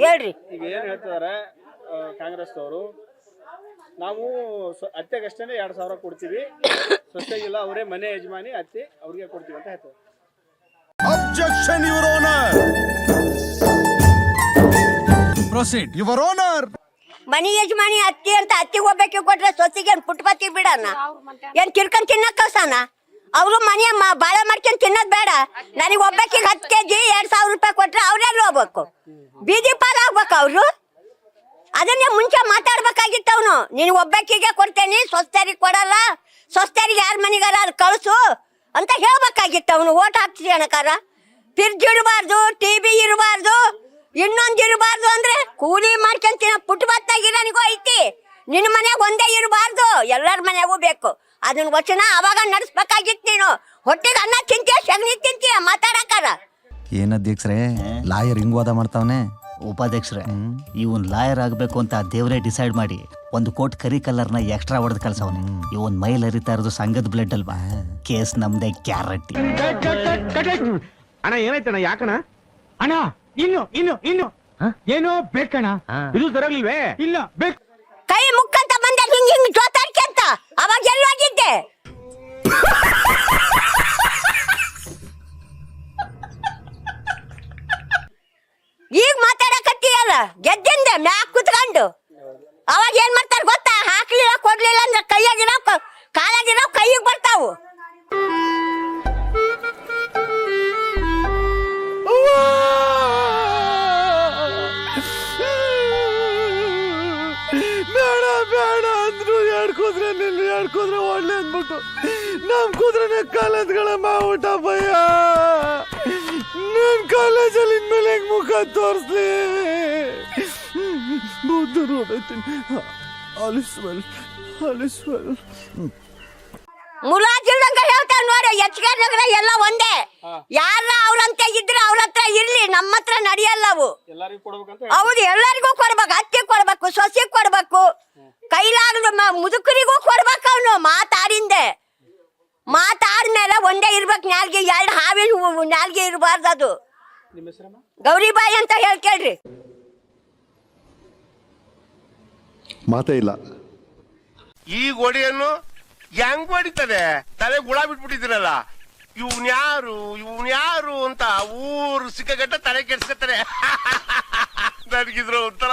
ಹೇಳ್ರಿ. ಈಗ ಏನ್ ಹೇಳ್ತಿದಾರೆ ಕಾಂಗ್ರೆಸ್ ಅವರು ನಾವು ಅತ್ತೆಗಷ್ಟೇನೆ ಅತ್ತೆಗಷ್ಟೇ ಎರಡ್ ಸಾವಿರ ಕೊಡ್ತೀವಿ. ಸೊಸೆಗಿಲ್ಲ ಅವರೇ ಮನೆ ಯಜಮಾನಿ ಅತ್ತೆ ಅವ್ರಿಗೆ ಕೊಡ್ತೀವಿ ಅಂತ ಹೇಳ್ತಾರೆ objection your honour proceed your honour ಮನಿ ಯಜಮಾನಿ ಅತ್ತಿ ಅಂತ ಅತ್ತಿಗೆ ಹೋಗ್ಬೇಕು ಕೊಟ್ರೆ ಸೊಸಿಗೆ ಏನ್ ಪುಟ್ಪತ್ತಿ ಬಿಡಣ ಏನ್ ತಿರ್ಕೊಂಡ್ ತಿನ್ನಕ್ ಕಳ್ಸಣ ಅವರು ಮನೆ ಮ- ಬಾಳೆ ಮಾಡ್ಕೊಂಡ್ ತಿನ್ನೋದ್ ಬೇಡ. ನನಗೆ ಒಬ್ಬಾಕಿಗೆ ಹತ್ತು ಕೆಜಿ ಎರಡ್ ಸಾವಿರ ರೂಪಾಯಿ ಕೊಟ್ರೆ ಅವ್ರೆಲ್ಲ ಹೋಗ್ಬೇಕು? ಬೀದಿ ಪಾಲ್ ಆಗ್ಬೇಕು ಅವ್ರು? ಅದನ್ನೇ ಮುಂಚೆ ಮಾತಾಡ್ಬೇಕಾಗಿತ್ತು ಅವನು ನೀನು ಒಬ್ಬಕ್ಕಿಗೆ ಕೊಡ್ತೇನೆ, ಸ್ವಸ್ಥರಿಗೆ ಕೊಡಲ್ಲ. ಸ್ವಸ್ಥರಿಗೆ ಯಾರ ಮನೆಗಾರ ಅದು ಕಳಿಸು ಅಂತ ಹೇಳ್ಬೇಕಾಗಿತ್ತು ಅವನು ಓಟ್ ಹಾಕ್ತಿದ್ದ ಅಣಕಾರ? ಫ್ರಿಜ್ ಇರಬಾರ್ದು ಟಿವಿ ಇರಬಾರ್ದು, ಇನ್ನೊಂದು ಇರಬಾರ್ದು ಅಂದ್ರೆ ಕೂಲಿ ಮಾಡ್ಕೊಂತೀನಿ ಪುಟ್ಬತ್ತಾಗಿರೋನಿಗೂ ಐತಿ. ನಿನ್ನ ಮನ್ಯಾಗ ಒಂದೇ ಇರಬಾರ್ದು, ಎಲ್ಲರ ಮನೆಗೂ ಬೇಕು. ಅದನ್ನ ವಚನ ಅವಾಗ ನಡೆಸ್ಬೇಕಾಗಿತ್ತು ನೀನು. ಹೊಟ್ಟೆಗೆ ಅನ್ನ ತಿಂತೀಯ, ಸಗಣಿ ತಿಂತೀಯ ಮಾತಾಡಕಾರ ಏನ್ ಅಧ್ಯಕ್ಷರೇ? ಲಾಯರ್ ಹಿಂಗ್ ವಾದ ಮಾಡ್ತಾವನೆ? ಉಪಾಧ್ಯಕ್ಷರೇ ಇವನ್ ಲಾಯರ್ ಆಗ್ಬೇಕು ಅಂತ ದೇವರೇ ಡಿಸೈಡ್ ಮಾಡಿ ಒಂದು ಕೋಟ್ ಕರಿ ಕಲರ್ನ ಎಕ್ಸ್ಟ್ರಾ ಹೊಡೆದ್ ಕಳ್ಸವನೆ. ಇವನ್ ಮೈಲ್ ಹರಿತಾ ಇರೋದು ಸಂಘದ ಬ್ಲಡ್ ಅಲ್ವಾ? ಕೇಸ್ ನಮ್ದೇ ಗ್ಯಾರಂಟಿ. ಅಣ್ಣ ಏನಾಯ್ತಣ್ಣ ಯಾಕಣ್ಣ? ಅಣ್ಣ ಇನ್ನು ಇನ್ನು ಇನ್ನು. ಏನೋ ಬೇಕಣ್ಣ. ಇದು ತರಲಿಲ್ವೇ ಇಲ್ಲ ಬೇಕು. ಮಾತಾಡಕತ್ತೀಯಲ್ಲ ಗೆದ್ದಿಂದೆ ಮ್ಯಾಕ್ ಕುತ್ಕೊಂಡು. ಅವಾಗ ಏನ್ ಮಾಡ್ತಾರ ಗೊತ್ತಾ? ಹಾಕ್ಲಿಲ್ಲ, ಕೊಡ್ಲಿಲ್ಲ ಅಂದ್ರೆ ಕೈಯಾಗಿರೋ ಕಾಲಾಗಿರೋ ಕೈಗೆ ಬರ್ತಾವು. ಬೇಡ ಬೇಡ ಅಂದ್ರು ಎರಡು ಕೂದ್ರೆ ನಿಲ್ಲಿ, ಎರಡು ಕೂದ್ರೆ ಒಳ್ಳೆ ಅಂದ್ಬಿಟ್ಟು. ನಮ್ ಕೂದ್ರೆ ಕಾಲೇಜ್ಗಳ ಮಾವುಟ ಭಯ. ನನ್ ಕಾಲೇಜಲ್ಲಿ ಇನ್ಮೇಲೆ ಹೆಂಗ್ ಮುಖ ತೋರಿಸ್ಲಿ? ಬುದ್ಧರು ಹೊಡೈತೀನಿ ಅಲಿಸ್ವಲ್ ಅಲಿಸ್ವಲ್ ಮುಲಾಜಿಲ್ದಂಗ ಹೇಳ್ತಾರೆ ನೋಡಿ ಎಚ್ಕೆ ನಗರ ಎಲ್ಲ ಒಂದೇ. ಯಾರ ಅವ್ರಂತ ಇದ್ರೆ ಅವ್ರ ಹತ್ರ ಇರ್ಲಿ ನಮ್ಮ ಹತ್ರ ನಡೆಯಲ್ಲ ಅವು. ಹೌದು ಎಲ್ಲರಿಗೂ ಕೊಡ್ಬೇಕು ಅತ್ತೆ ಕೊಡ್ಬೇಕು ಸೊಸೆ ಕೊಡ್ಬೇಕು. ಕೈಲಾಗದ ಮ- ಮುದುಕರಿಗೂ ಕೊಡ್ಬೇಕು ಅವನು ಮಾತಾಡಿಂದೆ. ಮೇಲೆ ಒಂದೇ ಇರ್ಬೇಕು ನಾಲ್ಗೆ ಎರಡು ಹಾವಿನ ಹೂವು ನಾಲ್ಗೆ ಇರಬಾರ್ದು ಅದು. ಗೌರಿಬಾಯಿ ಅಂತ ಹೇಳ್ಕೇಳ್ರಿ ಮಾತೇ ಇಲ್ಲ. ಈ ಗೋಡೆಯನ್ನು ಹೆಂಗ್ ಹೊಡಿತದೆ ತಲೆ ಗುಳ ಬಿಟ್ಬಿಟ್ಟಿದ್ದೀರಲ್ಲ. ಇವ್ನ್ ಯಾರು? ಇವ್ನ್ ಯಾರು ಅಂತ ಊರು ಸಿಕ್ಕಗಟ್ಟ ತಲೆ ಕೆಡ್ಸ್ಕೊತಾರೆ. ನನಗಿದ್ರ ಒಂಥರ